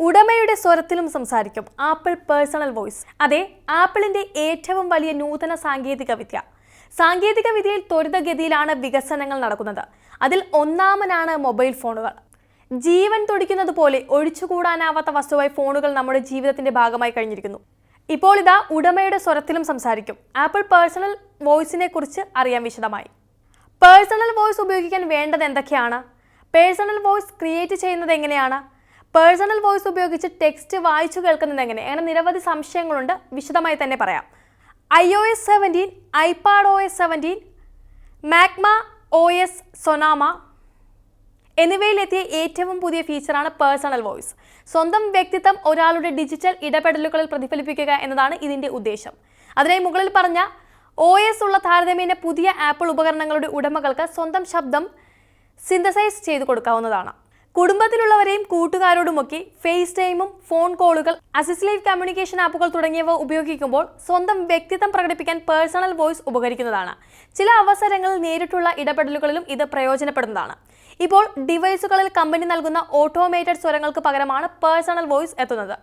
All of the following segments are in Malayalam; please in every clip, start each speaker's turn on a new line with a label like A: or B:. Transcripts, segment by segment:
A: ഉടമയുടെ സ്വരത്തിലും സംസാരിക്കും. Apple personal voice. അതെ ആപ്പിളിന്റെ ഏറ്റവും വലിയ നൂതന സാങ്കേതിക വിദ്യ. സാങ്കേതിക വിദ്യയിൽ ത്വരിതഗതിയിലാണ് വികസനങ്ങൾ നടക്കുന്നത്. അതിൽ ഒന്നാമനാണ് മൊബൈൽ ഫോണുകൾ. ജീവൻ തുടിക്കുന്നത് പോലെ ഒഴിച്ചുകൂടാനാവാത്ത വസ്തുവായി ഫോണുകൾ നമ്മുടെ ജീവിതത്തിന്റെ ഭാഗമായി കഴിഞ്ഞിരിക്കുന്നു. ഇപ്പോൾ ഇതാ ഉടമയുടെ സ്വരത്തിലും സംസാരിക്കും. ആപ്പിൾ പേഴ്സണൽ വോയിസിനെ കുറിച്ച് അറിയാൻ വിശദമായി. പേഴ്സണൽ വോയിസ് ഉപയോഗിക്കാൻ വേണ്ടത് എന്തൊക്കെയാണ്? പേഴ്സണൽ വോയിസ് ക്രിയേറ്റ് ചെയ്യുന്നത് എങ്ങനെയാണ്? പേഴ്സണൽ വോയിസ് ഉപയോഗിച്ച് ടെക്സ്റ്റ് വായിച്ചു കേൾക്കുന്നത് എങ്ങനെ? അങ്ങനെ നിരവധി സംശയങ്ങളുണ്ട്. വിശദമായി തന്നെ പറയാം. I O S seventeen iPad O S seventeen Mac O S Sonoma എന്നിവയിലെത്തിയ ഏറ്റവും പുതിയ ഫീച്ചറാണ് പേഴ്സണൽ വോയിസ്. സ്വന്തം വ്യക്തിത്വം ഒരാളുടെ ഡിജിറ്റൽ ഇടപെടലുകളിൽ പ്രതിഫലിപ്പിക്കുക എന്നതാണ് ഇതിന്റെ ഉദ്ദേശം. അതിനായി മുകളിൽ പറഞ്ഞ ഒ എസ് ഉള്ള താരതമ്യേന പുതിയ ആപ്പിൾ ഉപകരണങ്ങളുടെ ഉടമകൾക്ക് സ്വന്തം ശബ്ദം സിന്തസൈസ് ചെയ്തു കൊടുക്കാവുന്നതാണ്. കുടുംബത്തിലുള്ളവരെയും കൂട്ടുകാരോടുമൊക്കെ ഫേസ് ടൈമും ഫോൺ കോളുകൾ അസിസ്റ്റീവ് കമ്മ്യൂണിക്കേഷൻ ആപ്പുകൾ തുടങ്ങിയവ ഉപയോഗിക്കുമ്പോൾ സ്വന്തം വ്യക്തിത്വം പ്രകടിപ്പിക്കാൻ പേഴ്സണൽ വോയിസ് ഉപകരിക്കുന്നതാണ്. ചില അവസരങ്ങളിൽ നേരിട്ടുള്ള ഇടപെടലുകളിലും ഇത് പ്രയോജനപ്പെടുന്നതാണ്. ഇപ്പോൾ ഡിവൈസുകളിൽ കമ്പനി നൽകുന്ന ഓട്ടോമേറ്റഡ് സ്വരങ്ങൾക്ക് പകരമാണ് പേഴ്സണൽ വോയിസ് എത്തുന്നത്.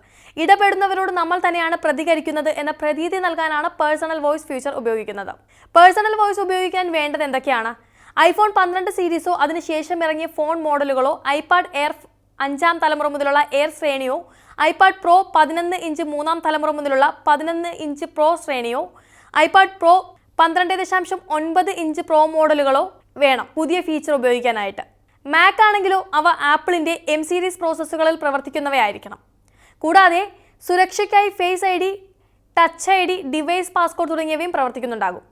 A: ഇടപെടുന്നവരോട് നമ്മൾ തന്നെയാണ് പ്രതികരിക്കുന്നത് എന്ന പ്രതീതി നൽകാനാണ് പേഴ്സണൽ വോയിസ് ഫീച്ചർ ഉപയോഗിക്കുന്നത്. പേഴ്സണൽ വോയിസ് ഉപയോഗിക്കാൻ വേണ്ടത് എന്തൊക്കെയാണ്? ഐഫോൺ പന്ത്രണ്ട് സീരീസോ അതിനുശേഷം ഇറങ്ങിയ ഫോൺ മോഡലുകളോ ഐപാഡ് എയർ അഞ്ചാം തലമുറ മുതലുള്ള എയർ ശ്രേണിയോ ഐപാഡ് പ്രോ പതിനൊന്ന് ഇഞ്ച് മൂന്നാം തലമുറ മുതലുള്ള പതിനൊന്ന് ഇഞ്ച് പ്രോ ശ്രേണിയോ ഐപാഡ് പ്രോ പന്ത്രണ്ട് ദശാംശം ഒൻപത് ഇഞ്ച് പ്രോ മോഡലുകളോ വേണം പുതിയ ഫീച്ചർ ഉപയോഗിക്കാനായിട്ട്. മാക് ആണെങ്കിലോ അവ ആപ്പിളിന്റെ എം സീരീസ് പ്രോസസ്സുകളിൽ പ്രവർത്തിക്കുന്നവയായിരിക്കണം. കൂടാതെ സുരക്ഷയ്ക്കായി face I D touch I D device passcode തുടങ്ങിയവയും പ്രവർത്തിക്കുന്നുണ്ടാകും.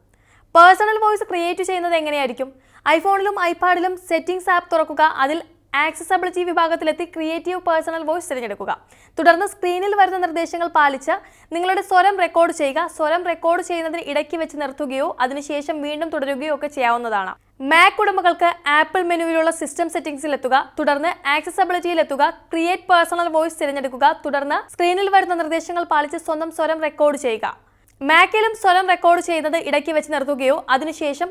A: പേഴ്സണൽ വോയിസ് ക്രിയേറ്റ് ചെയ്യുന്നത് എങ്ങനെയായിരിക്കും? ഐഫോണിലും ഐപാഡിലും സെറ്റിംഗ്സ് ആപ്പ് തുറക്കുക അതിൽ ആക്സസബിലിറ്റി വിഭാഗത്തിലെത്തി ക്രിയേറ്റീവ് പേഴ്സണൽ വോയിസ് തിരഞ്ഞെടുക്കുക. തുടർന്ന് സ്ക്രീനിൽ വരുന്ന നിർദ്ദേശങ്ങൾ പാലിച്ച് നിങ്ങളുടെ സ്വരം റെക്കോർഡ് ചെയ്യുക. സ്വരം റെക്കോർഡ് ചെയ്യുന്നതിന് ഇടയ്ക്ക് വെച്ച് നിർത്തുകയോ അതിനുശേഷം വീണ്ടും തുടരുകയോ ഒക്കെ ചെയ്യാവുന്നതാണ്. മാക് ഉടമകൾക്ക് ആപ്പിൾ മെനുവിലുള്ള സിസ്റ്റം സെറ്റിംഗ്സിൽ എത്തുക തുടർന്ന് ആക്സസബിലിറ്റിയിൽ എത്തുക ക്രിയേറ്റ് പേഴ്സണൽ വോയിസ് തിരഞ്ഞെടുക്കുക. തുടർന്ന് സ്ക്രീനിൽ വരുന്ന നിർദ്ദേശങ്ങൾ പാലിച്ച് സ്വന്തം സ്വരം റെക്കോർഡ് ചെയ്യുക. മാക്കിലും സ്വരം റെക്കോർഡ് ചെയ്യുന്നത് ഇടയ്ക്ക് വെച്ച് നിർത്തുകയോ അതിനുശേഷം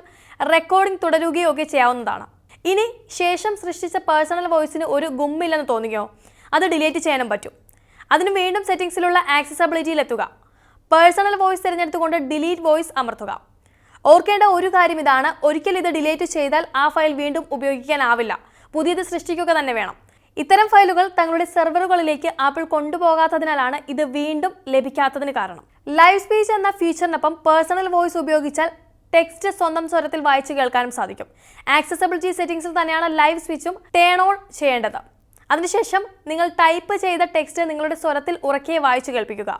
A: റെക്കോർഡിംഗ് തുടരുകയോ ഒക്കെ ചെയ്യാവുന്നതാണ്. ഇനി ശേഷം സൃഷ്ടിച്ച പേഴ്സണൽ വോയിസിന് ഒരു ഗുമ്മില്ലെന്ന് തോന്നുകയോ അത് ഡിലീറ്റ് ചെയ്യാനും പറ്റും. അതിന് വീണ്ടും സെറ്റിംഗ്സിലുള്ള ആക്സസബിലിറ്റിയിൽ എത്തുക പേഴ്സണൽ വോയിസ് തിരഞ്ഞെടുത്തുകൊണ്ട് ഡിലീറ്റ് വോയിസ് അമർത്തുക. ഓർക്കേണ്ട ഒരു കാര്യം ഇതാണ് ഒരിക്കൽ ഇത് ഡിലീറ്റ് ചെയ്താൽ ആ ഫയൽ വീണ്ടും ഉപയോഗിക്കാനാവില്ല. പുതിയത് സൃഷ്ടിക്കുക തന്നെ വേണം. ഇത്തരം ഫയലുകൾ തങ്ങളുടെ സെർവറുകളിലേക്ക് ആപ്പിൾ കൊണ്ടുപോകാത്തതിനാലാണ് ഇത് വീണ്ടും ലഭിക്കാത്തതിന് കാരണം. ലൈവ് സ്പീച്ച് എന്ന ഫീച്ചറിനൊപ്പം പേഴ്സണൽ വോയിസ് ഉപയോഗിച്ചാൽ ടെക്സ്റ്റ് സ്വന്തം സ്വരത്തിൽ വായിച്ചു കേൾക്കാനും സാധിക്കും. ആക്സസബിലിറ്റി സെറ്റിംഗ്സിൽ തന്നെയാണ് ലൈവ് സ്പീച്ചും ടേൺ ഓൺ ചെയ്യേണ്ടത്. അതിനുശേഷം നിങ്ങൾ ടൈപ്പ് ചെയ്ത ടെക്സ്റ്റ് നിങ്ങളുടെ സ്വരത്തിൽ ഉറക്കെ വായിച്ചു കേൾപ്പിക്കുക.